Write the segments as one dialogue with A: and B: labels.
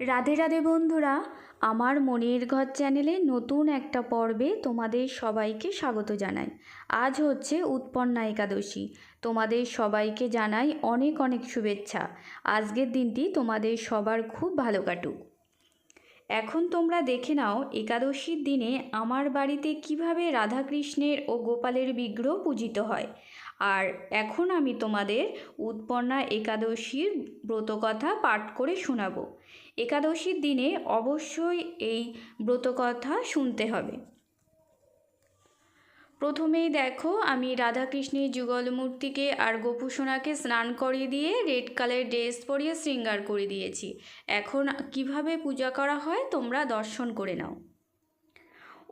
A: রাধে রাধে বন্ধুরা, আমার মনের ঘর চ্যানেলে নতুন একটা পর্বে তোমাদের সবাইকে স্বাগত জানাই। আজ হচ্ছে উৎপন্না একাদশী। তোমাদের সবাইকে জানাই অনেক অনেক শুভেচ্ছা। আজকের দিনটি তোমাদের সবার খুব ভালো কাটুক। এখন তোমরা দেখে নাও একাদশীর দিনে আমার বাড়িতে কীভাবে রাধাকৃষ্ণের ও গোপালের বিগ্রহ পূজিত হয়। আর এখন আমি তোমাদের উৎপন্না একাদশীর ব্রতকথা পাঠ করে শোনাবো। একাদশীর দিনে অবশ্যই এই ব্রতকথা শুনতে হবে। প্রথমেই দেখো, আমি রাধাকৃষ্ণের যুগল মূর্তিকে আর গোপুসোনাকে স্নান করিয়ে দিয়ে রেড কালার ড্রেস পরিয়ে শৃঙ্গার করে দিয়েছি। এখন কীভাবে পূজা করা হয় তোমরা দর্শন করে নাও।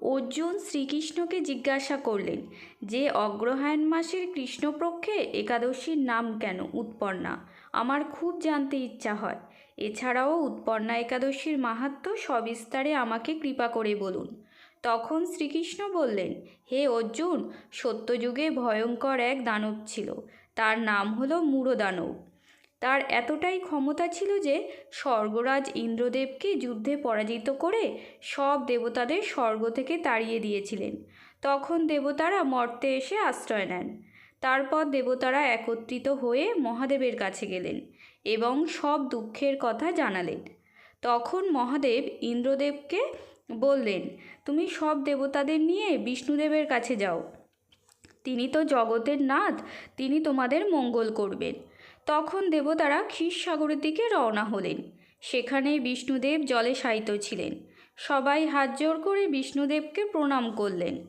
A: অর্জুন শ্রীকৃষ্ণকে জিজ্ঞাসা করলেন, যে অগ্রহায়ণ মাসের কৃষ্ণপক্ষে একাদশীর নাম কেন উৎপন্না? আমার খুব জানতে ইচ্ছা হয়। এছাড়াও উৎপন্না একাদশীর মাহাত্ম সবিস্তারে আমাকে কৃপা করে বলুন। তখন শ্রীকৃষ্ণ বললেন, হে অর্জুন, সত্যযুগে ভয়ঙ্কর এক দানব ছিল। তার নাম হলো মূঢ়দানব তার এতটাই ক্ষমতা ছিল যে স্বর্গরাজ ইন্দ্রদেবকে যুদ্ধে পরাজিত করে সব দেবতাদের স্বর্গ থেকে তাড়িয়ে দিয়েছিলেন। তখন দেবতারা মর্তে এসে আশ্রয় নেন। তারপর দেবতারা একত্রিত হয়ে মহাদেবের কাছে গেলেন। এবং সব দুঃখের কথা জানালেন। তখন মহাদেব ইন্দ্রদেবকে বললেন, তুমি সব দেবতাদের নিয়ে বিষ্ণুদেবের কাছে যাও। তিনি তো জগতের নাথ, তিনি তোমাদের মঙ্গল করবেন। তখন দেবতারা ক্ষীরসাগরের দিকে রওনা হলেন। সেখানে বিষ্ণুদেব জলে শায়িত ছিলেন। সবাই হাত জোর করে বিষ্ণুদেবকে প্রণাম করলেন।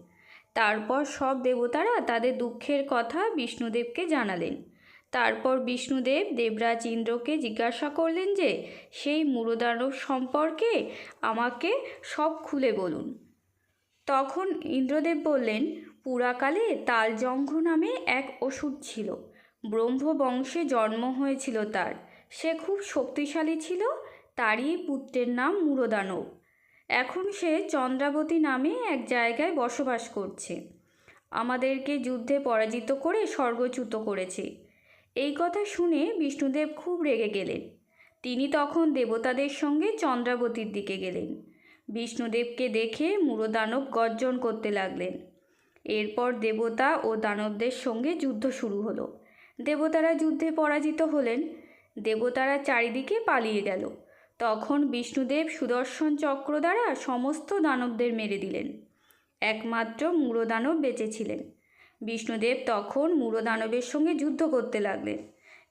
A: তারপর সব দেবতারা তাদের দুঃখের কথা বিষ্ণুদেবকে জানালেন। তারপর বিষ্ণুদেব দেবরাজ ইন্দ্রকে জিজ্ঞাসা করলেন যে, সেই মূরদানব সম্পর্কে আমাকে সব খুলে বলুন। তখন ইন্দ্রদেব বললেন, পুরাকালে তালজঙ্ঘ নামে এক অসুর ছিল। ব্রহ্ম বংশে জন্ম হয়েছিল তার। সে খুব শক্তিশালী ছিল, তারই পুত্রের নাম মূরদানব এখন সে চন্দ্রাবতী নামে এক জায়গায় বসবাস করছে। আমাদেরকে যুদ্ধে পরাজিত করে স্বর্গচ্যুত করেছে। এই কথা শুনে বিষ্ণুদেব খুব রেগে গেলেন। তিনি তখন দেবতাদের সঙ্গে চন্দ্রাবতীর দিকে গেলেন। বিষ্ণুদেবকে দেখে মূরদানব গর্জন করতে লাগলেন। এরপর দেবতা ও দানবদের সঙ্গে যুদ্ধ শুরু হলো। দেবতারা যুদ্ধে পরাজিত হলেন। দেবতারা চারিদিকে পালিয়ে গেল। তখন বিষ্ণুদেব সুদর্শন চক্র দ্বারা সমস্ত দানবদের মেরে দিলেন। একমাত্র মূরদানব বেঁচেছিলেন বিষ্ণুদেব তখন মূরদানবের সঙ্গে যুদ্ধ করতে লাগলেন।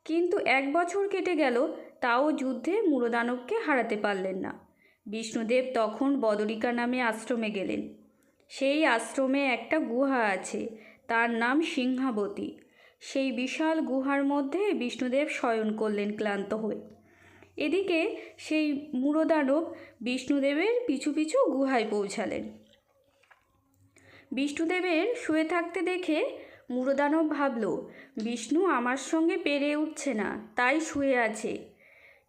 A: কিন্তু এক বছর কেটে গেল, তাও যুদ্ধে মূরদানবকে হারাতে পারলেন না। বিষ্ণুদেব তখন বদরিকা নামে আশ্রমে গেলেন। সেই আশ্রমে একটা গুহা আছে, তার নাম সিংহাবতী। সেই বিশাল গুহার মধ্যে বিষ্ণুদেব শয়ন করলেন ক্লান্ত হয়ে। এদিকে সেই মূরদানব বিষ্ণুদেবের পিছু পিছু গুহায় পৌঁছালেন। বিষ্ণুদেবের শুয়ে থাকতে দেখে মুরদানব ভাবল, বিষ্ণু আমার সঙ্গে পেরে উঠছে না, তাই শুয়ে আছে।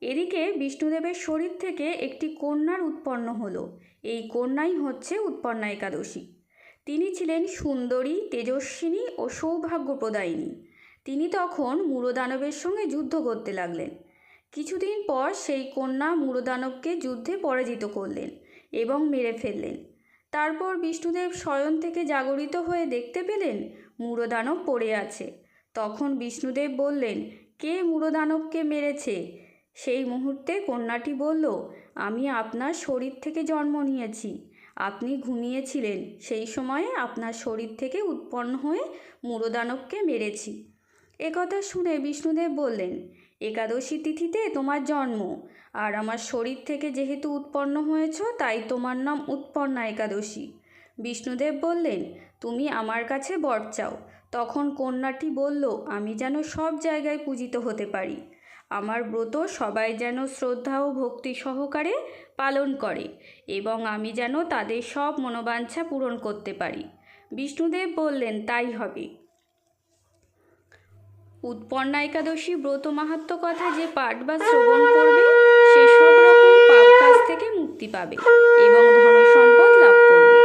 A: এদিকে বিষ্ণুদেবের শরীর থেকে একটি কন্যার উৎপন্ন হলো। এই কন্যাই হচ্ছে উৎপন্না একাদশী। তিনি ছিলেন সুন্দরী, তেজস্বিনী ও সৌভাগ্যপ্রদায়িনী। তিনি তখন মুরদানবের সঙ্গে যুদ্ধ করতে লাগলেন। কিছুদিন পর সেই কন্যা মূরদানবকে যুদ্ধে পরাজিত করলেন এবং মেরে ফেললেন। তারপর বিষ্ণুদেব শয়ন থেকে জাগরিত হয়ে দেখতে পেলেন মূরদানব পড়ে আছে। তখন বিষ্ণুদেব বললেন, কে মূরদানবকে মেরেছে? সেই মুহূর্তে কন্যাটি বলল, আমি আপনার শরীর থেকে জন্ম নিয়েছি। আপনি ঘুমিয়েছিলেন, সেই সময়ে আপনার শরীর থেকে উৎপন্ন হয়ে মূরদানবকে মেরেছি। একথা শুনে বিষ্ণুদেব বললেন একাদশী তিথিতে তোমার জন্ম। আর আমার শরীর থেকে যেহেতু উৎপন্ন হয়েছ, তাই তোমার নাম উৎপন্না একাদশী। বিষ্ণুদেব বললেন, তুমি আমার কাছে বর চাও। তখন কন্যাটি বলল, আমি যেন সব জায়গায় পূজিত হতে পারি। আমার ব্রত সবাই যেন শ্রদ্ধা ও ভক্তি সহকারে পালন করে এবং আমি যেন তাদের সব মনোবাঞ্ছা পূরণ করতে পারি। বিষ্ণুদেব বললেন, তাই হবে। উৎপন্না একাদশী ব্রত মাহাত্ম কথা যে পাঠ বা শ্রবণ করবে, সে সব রকম পাপ কাজ থেকে মুক্তি পাবে এবং সম্পদ লাভ করবে।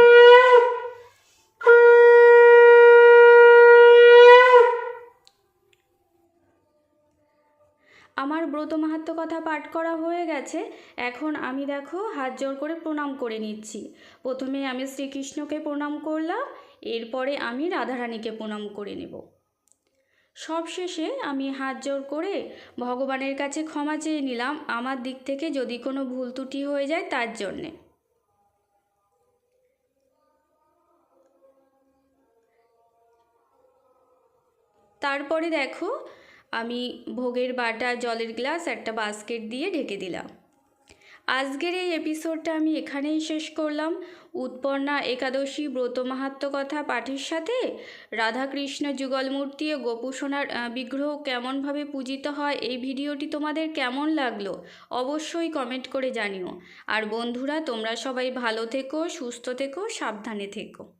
A: আমার ব্রত ব্রত মাহাত্ম কথা পাঠ করা হয়ে গেছে। এখন আমি দেখো, হাত জোর করে প্রণাম করে নিচ্ছি। প্রথমে আমি শ্রীকৃষ্ণকে প্রণাম করলাম, এরপরে আমি রাধারানীকে প্রণাম করে নেব। সবশেষে আমি হাত জোর করে ভগবানের কাছে ক্ষমা চেয়ে নিলাম আমার দিক থেকে যদি কোনো ভুল ত্রুটি হয়ে যায় তার জন্যে। তারপরে দেখো, আমি ভোগের বাটা, জলের গ্লাস, একটা বাস্কেট দিয়ে ঢেকে দিলাম। আজকের এই এপিসোডটা আমি এখানেই শেষ করলাম। উৎপন্না একাদশী ব্রত মাহাত্ম কথা পাঠের সাথে রাধাকৃষ্ণ যুগলমূর্তি ও গোপুসোনার বিগ্রহ কেমনভাবে পূজিত হয় এই ভিডিওটি তোমাদের কেমন লাগল অবশ্যই কমেন্ট করে জানিও। আর বন্ধুরা, তোমরা সবাই ভালো থেকো, সুস্থ থেকো, সাবধানে থেকো।